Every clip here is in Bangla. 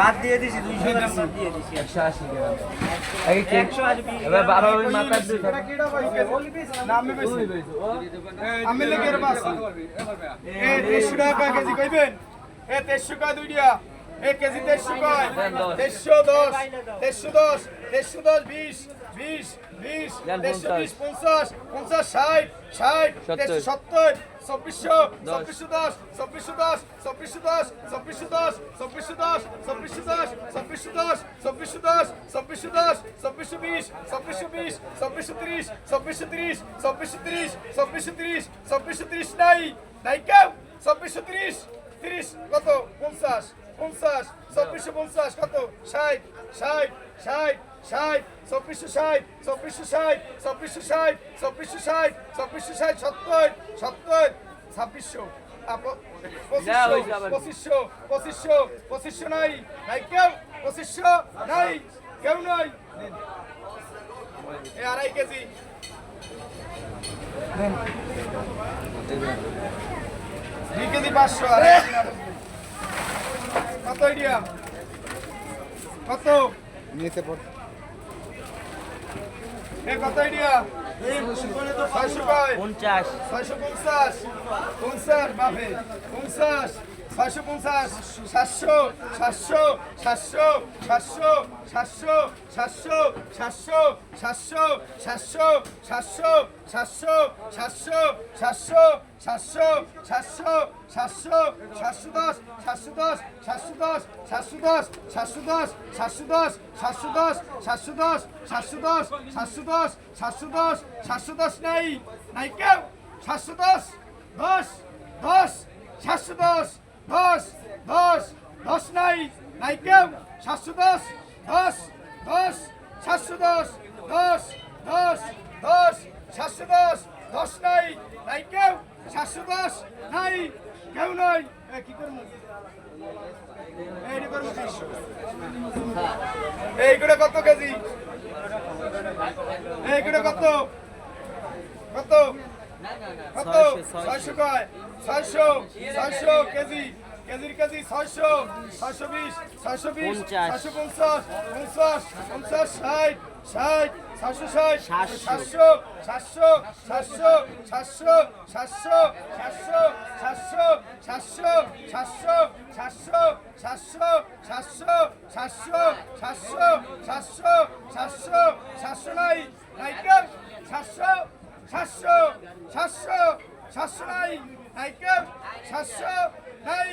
বাদ দিয়ে দিছি 200 গ্রাম বাদ দিয়ে দিছি। 180 টাকা। কেজি কইবেন? এ 300 টাকা দুইটা। দিয়া এ কেজি দেড়শো কয় দেড়শো দশ দেড়শো দশ দেড়শো দশ বিশ বিশ বিশ দেন দেড়শো পঞ্চাশ। বিশ পঞ্চাশ পঞ্চাশ ষাট ষাট সত্তর। দেড়শো সত্তর চব্বিশশো দশ। চব্বিশশো দশ চব্বিশশো দশ চব্বিশশো দশ চব্বিশশো দশ চব্বিশশো দশ চব্বিশশো দশ চব্বিশশো দশ চব্বিশশো দশ চব্বিশশো দশ চব্বিশশো বিশ চব্বিশশো বিশ চব্বিশশো ত্রিশ চব্বিশশো ত্রিশ চব্বিশশো ত্রিশ চব্বিশশো ত্রিশ চব্বিশশো ত্রিশ নাই নাই কেউ চব্বিশশো ত্রিশ ত্রিশ কত পঞ্চাশ পঞ্চাশ চব্বিশশো পঞ্চাশ কত? ষাট ষাট ষাট ষাট চব্বিশশো ষাট চব্বিশশো ষাট চব্বিশশো ষাট চব্বিশশো ষাট চব্বিশশো ষাট সত্তর সত্তর ছাব্বিশশো। পঁচিশশো। পঁচিশশো পঁচিশশো নাই। নাই কেউ? পঁচিশশো নাই। কেউ নাই। আড়াই কেজি। দুই কেজি পাঁচশো আড়াই। কত আইডিয়া কত? নিতে পড় এ কত আইডিয়া পঞ্চাশ। ছয়শো পঞ্চাশ। পঞ্চাশ? বাপে পঞ্চাশ। ছয়শো পঞ্চাশ সাতশো সাতশো সাতশো সাতশো সাতশো সাতশো সাতশো সাতশো সাতশো সাতশো সাতশো সাতশো সাতশো সাতশো সাতশো সাতশো সাতশো দশ সাতশো দশ সাতশো দশ সাতশো দশ সাতশো দশ সাতশো দশ সাতশো দশ সাতশো দশ সাতশো দশ সাতশো দশ সাতশো দশ সাতশো দশ নাই নাই কেউ সাতশো দশ দশ দশ সাতশো দশ দশ দশ দশ নাই। নাই কেউ। সাতশো দশ দশ দশ সাতশো দশ দশ দশ দশ সাতশো দশ দশ নাই। নাই কেউ। সাতশো দশ নাই। কেউ নাই। কি করব? এইগুলো কত কেজি? এইগুলো কত? কত? কত? ছয়শো কয়? ছয়শো ছয়শো কেজি। কেজির কেজি ছয়শো ছয়শো বিশ ছয়শো বিশ। ছয়শো পঞ্চাশ পঞ্চাশ পঞ্চাশ ষাট ষাট ছয়শো ষাট সাতশো। সাতশো সাতশো সাতশো সাতশো সাতশো সাতশো সাতশো সাতশো সাতশো সাতশো সাতশো সাতশো সাতশো সাতশো সাতশো সাতশো নাই নাই কেউ সাতশো সাতশো সাতশো সাতশো নাই নাই কেউ সাতশো নাই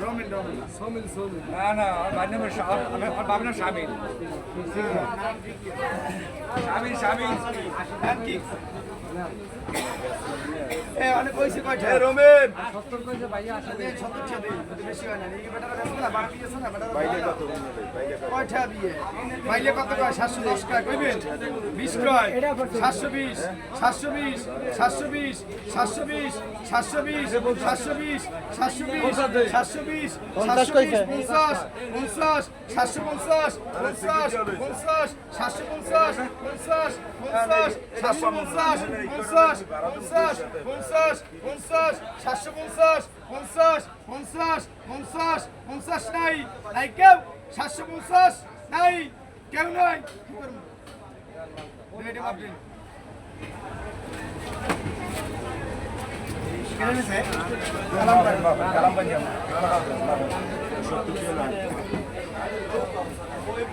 রমিল রমিল সমিল সমিল না না আমার স্বামী আমার বাবার নাম শামিল শামিল শামিল আর কি অনেক কইছে কয়টা? রমিন! সত্তর কইছে ভাইয়া আসলে সত্তর টা দিন বেশি হয় না। এই বেটারা কাছে না বাড়তি আছে না বেটারা বাইলে কত কয়টা দিয়ে বাইলে কত কয় 710 টাকা কইবেন 20 কয়? 720 720 720 720 720 720 720 720 720 50 50 750 50 50 750 50 50 750 50 50 পঞ্চাশ পঞ্চাশ পঞ্চাশ পঞ্চাশ পঞ্চাশ পঞ্চাশ পঞ্চাশ নাই। নাই কেউ? পঞ্চাশ নাই। কেউ নাই।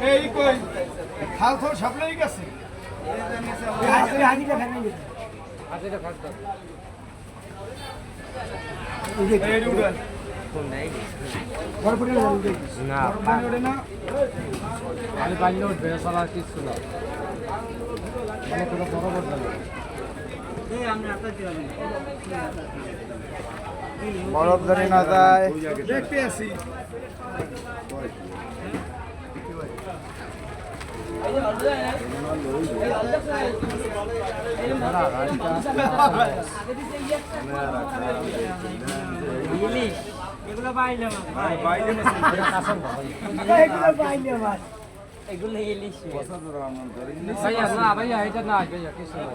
এই কই? খাল খাল সাপলাই গেছে? হাজিটা ফাঁকা হাজিটা আমি পাইলে উঠবে চলার কিছু না মানে কোনো বরফ ধরে না যায়। দেখতে আসি ইলিশ এগুলো বাইলে মাছ বাইলে মাছ এগুলো বাইলে মাছ এগুলো ইলিশ ভাইয়া না ভাইয়া এটা না ভাইয়া কিছু না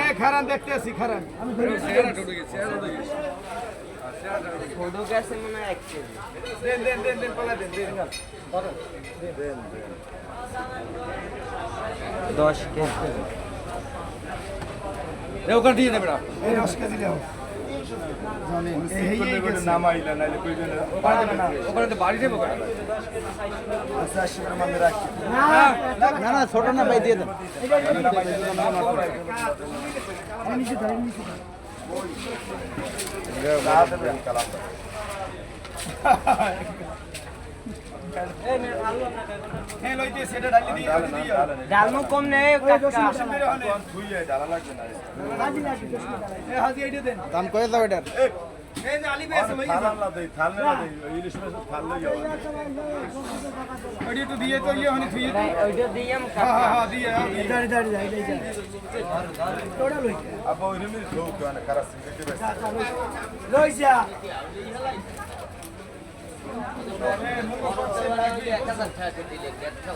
এ খারান দেখতেছি খারান। আমি চেহারা ঢুকে চেহারা ঢুকে গেছে মনে হয় এক কেজি দেন দেন দেন দেন পলা দেন দেন দশ কেজি এই দশ কেজি দাও না না ছোট না ভাই দিয়ে দেন ডালমো কম নেই দাম কয়ে দাও এটার?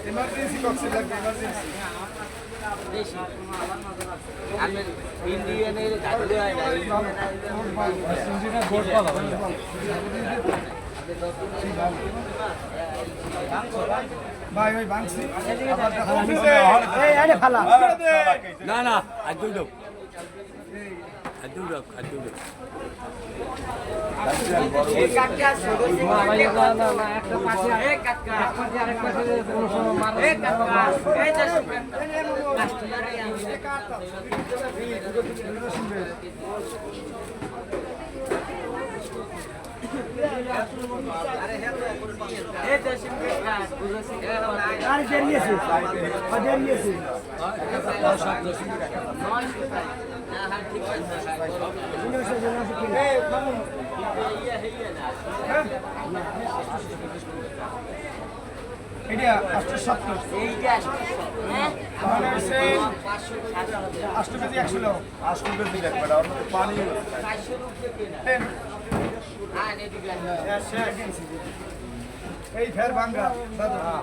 Emergency box, emergency. না না আর দুই লোক আর দুই আর কাকা বুঝেছি আরে দেরিয়েছে দেরিয়েছে এটা আটশো সত্তর হ্যাঁ আটশো কেজি একশো লোক কেনা দেন। হ্যাঁ এই ফের ভাঙ্গা। দাদু না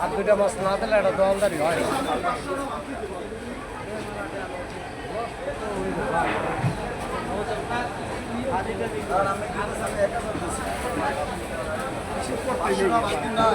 আর দুইটা মাছ না দিলে এটা দোকানদারি হয় না